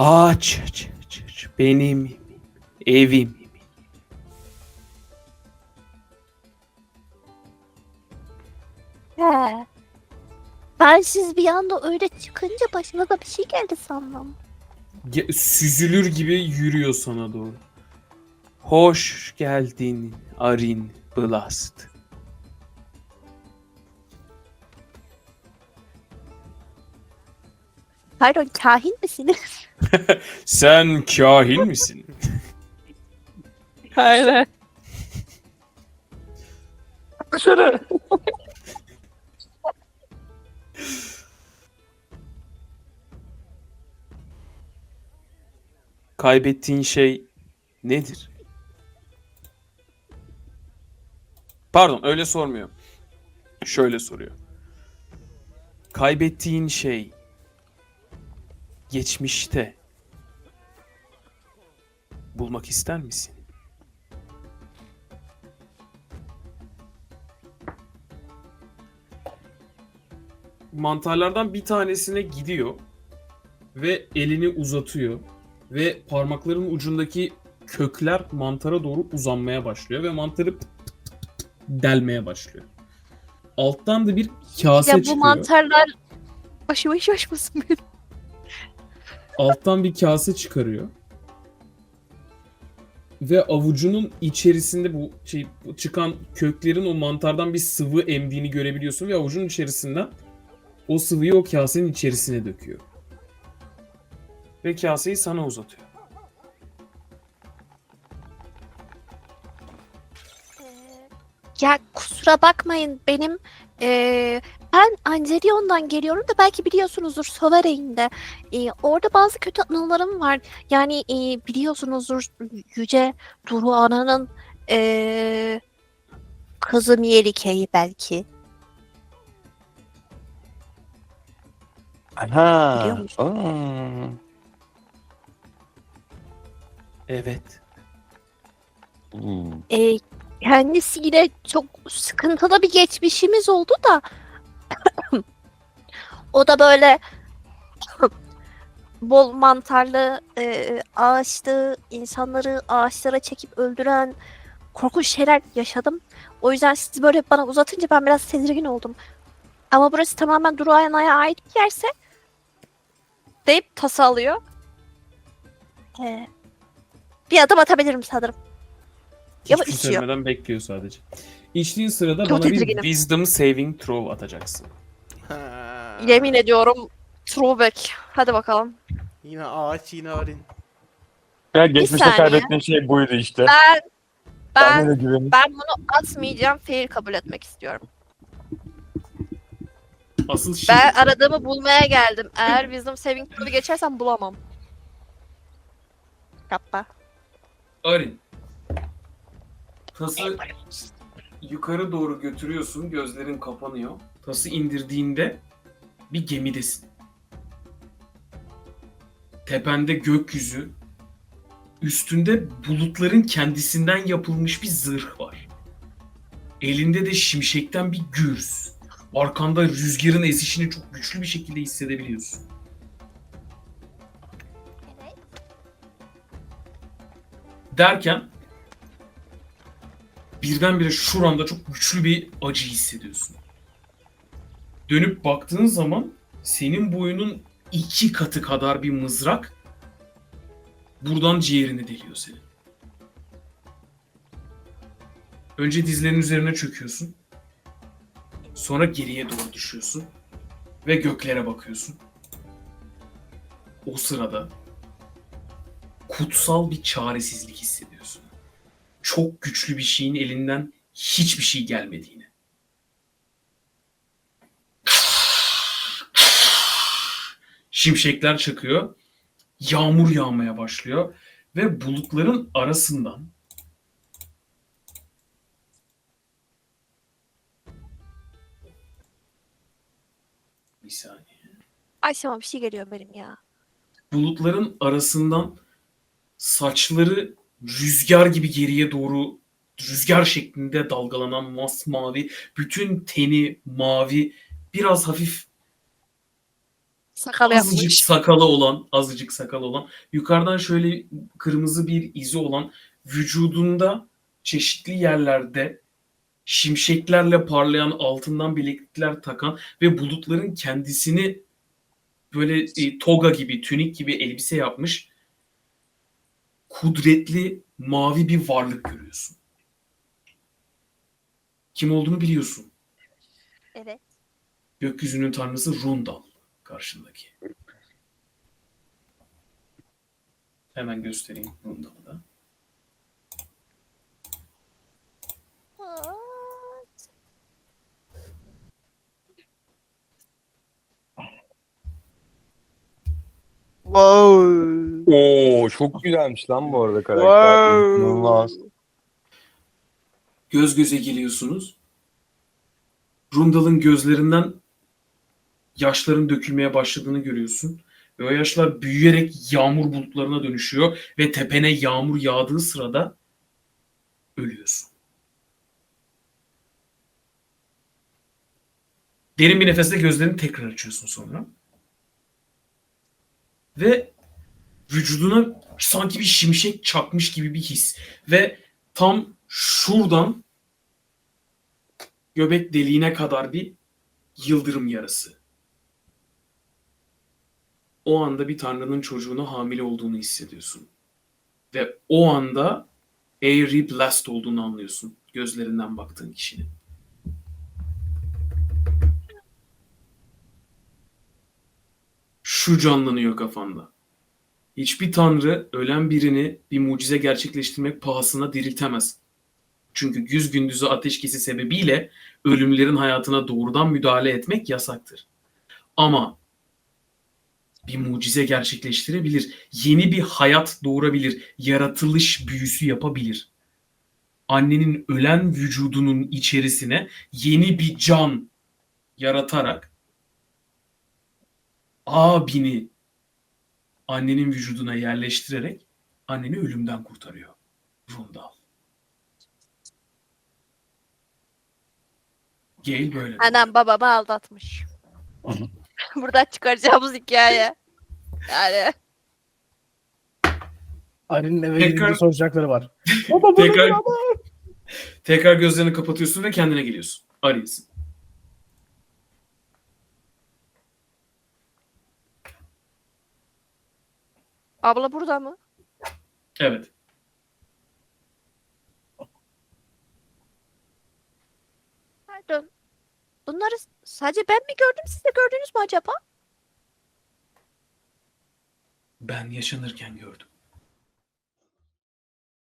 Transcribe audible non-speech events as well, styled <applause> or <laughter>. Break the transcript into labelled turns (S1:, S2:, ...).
S1: Aç, aç, aç, aç. Benim evim.
S2: He. Ben siz bir anda öyle çıkınca başınıza bir şey geldi sandım.
S1: Ge- süzülür gibi yürüyor sana doğru. Hoş geldin Arin Blast.
S2: Pardon kahin misiniz? <laughs>
S1: Sen kahin misin?
S2: Hayır.
S3: Dışarı.
S1: Kaybettiğin şey nedir? Pardon öyle sormuyor. Şöyle soruyor. Kaybettiğin şey geçmişte bulmak ister misin? Mantarlardan bir tanesine gidiyor ve elini uzatıyor ve parmakların ucundaki kökler mantara doğru uzanmaya başlıyor ve mantarı pıt pıt pıt pıt delmeye başlıyor. Alttan da bir kase
S2: Ya bu
S1: çıkıyor.
S2: mantarlar başıma iş açmasın benim.
S1: Alttan bir kase çıkarıyor. Ve avucunun içerisinde bu şey çıkan köklerin o mantardan bir sıvı emdiğini görebiliyorsun ve avucunun içerisinden o sıvıyı o kasenin içerisine döküyor. Ve kaseyi sana uzatıyor.
S2: Ya kusura bakmayın benim eee, ben Angelion'dan geliyorum da belki biliyorsunuzdur Sovereign'de. Eee, orada bazı kötü anılarım var. Yani eee, biliyorsunuzdur Yüce Duru Ana'nın eee kızı Mielike'yi belki.
S3: Aha.
S2: Biliyor musun?
S3: Aa.
S1: Evet.
S3: Hmm.
S2: Eee, kendisiyle çok sıkıntılı bir geçmişimiz oldu da o da böyle <laughs> bol mantarlı e, ağaçlı insanları ağaçlara çekip öldüren korkunç şeyler yaşadım. O yüzden siz böyle bana uzatınca ben biraz tedirgin oldum. Ama burası tamamen Duruayana'ya ait bir yerse deyip tasa alıyor. Ee, bir adım atabilirim sanırım. Ya
S1: Hiçbir şey
S2: içiyor.
S1: söylemeden bekliyor sadece. İçtiğin sırada
S2: Çok
S1: bana bir
S2: tedirginim.
S1: wisdom saving throw atacaksın.
S2: Yemin ediyorum throwback. Hadi bakalım.
S4: Yine ağaç yine arın.
S3: Ya geçmişte
S2: saniye.
S3: kaybettiğin şey buydu işte.
S2: Ben
S3: Ben
S2: ben
S3: de güvenim.
S2: ben bunu atmayacağım. Fail kabul etmek istiyorum.
S1: Asıl şey
S2: Ben aradığımı bulmaya geldim. Eğer Wisdom Saving Throw'u geçersem bulamam. Kappa.
S1: Arin. Tası yukarı doğru götürüyorsun. Gözlerin kapanıyor. Tası indirdiğinde bir gemidesin. Tepende gökyüzü. Üstünde bulutların kendisinden yapılmış bir zırh var. Elinde de şimşekten bir gürz. Arkanda rüzgarın esişini çok güçlü bir şekilde hissedebiliyorsun. derken birdenbire şuranda çok güçlü bir acı hissediyorsun. Dönüp baktığın zaman senin boyunun iki katı kadar bir mızrak buradan ciğerini deliyor senin. Önce dizlerinin üzerine çöküyorsun. Sonra geriye doğru düşüyorsun. Ve göklere bakıyorsun. O sırada kutsal bir çaresizlik hissediyorsun. Çok güçlü bir şeyin elinden hiçbir şey gelmediğini. Şimşekler çakıyor. Yağmur yağmaya başlıyor ve bulutların arasından bir saniye.
S2: Ayşema bir şey geliyor benim ya.
S1: bulutların arasından saçları rüzgar gibi geriye doğru rüzgar şeklinde dalgalanan masmavi, bütün teni mavi, biraz hafif
S2: Sakal
S1: azıcık
S2: yapmış.
S1: sakalı olan, azıcık sakalı olan, yukarıdan şöyle kırmızı bir izi olan, vücudunda çeşitli yerlerde şimşeklerle parlayan altından bileklikler takan ve bulutların kendisini böyle e, toga gibi, tünik gibi elbise yapmış kudretli mavi bir varlık görüyorsun. Kim olduğunu biliyorsun.
S2: Evet.
S1: Gökyüzünün tanrısı Rundal karşındaki. Hemen göstereyim Rundal'ı da.
S2: What?
S4: Wow.
S3: Oo çok güzelmiş lan bu arada karakter.
S4: Wow.
S3: İnanılmaz.
S1: Göz göze geliyorsunuz. Rundal'ın gözlerinden yaşların dökülmeye başladığını görüyorsun. Ve o yaşlar büyüyerek yağmur bulutlarına dönüşüyor ve tepene yağmur yağdığı sırada ölüyorsun. Derin bir nefesle gözlerini tekrar açıyorsun sonra. Ve vücuduna sanki bir şimşek çakmış gibi bir his. Ve tam şuradan göbek deliğine kadar bir yıldırım yarası. O anda bir tanrının çocuğuna hamile olduğunu hissediyorsun. Ve o anda Airy Blast olduğunu anlıyorsun. Gözlerinden baktığın kişinin. Şu canlanıyor kafanda. Hiçbir tanrı ölen birini bir mucize gerçekleştirmek pahasına diriltemez. Çünkü güz gündüzü ateşkesi sebebiyle ölümlerin hayatına doğrudan müdahale etmek yasaktır. Ama bir mucize gerçekleştirebilir. Yeni bir hayat doğurabilir. Yaratılış büyüsü yapabilir. Annenin ölen vücudunun içerisine yeni bir can yaratarak abini annenin vücuduna yerleştirerek anneni ölümden kurtarıyor. Rundal. Gale böyle.
S2: Annem babamı aldatmış. <laughs> Buradan çıkaracağımız hikaye. Yani
S5: Ali'nin eve
S1: Tekrar-
S5: gidince soracakları var. <laughs> Baba bu
S1: Tekrar,
S5: baba?
S1: tekrar gözlerini kapatıyorsun ve kendine geliyorsun. Arıyorsun.
S2: abla burada mı?
S1: Evet.
S2: Pardon. Bunları sadece ben mi gördüm siz de gördünüz mü acaba?
S1: Ben yaşanırken gördüm.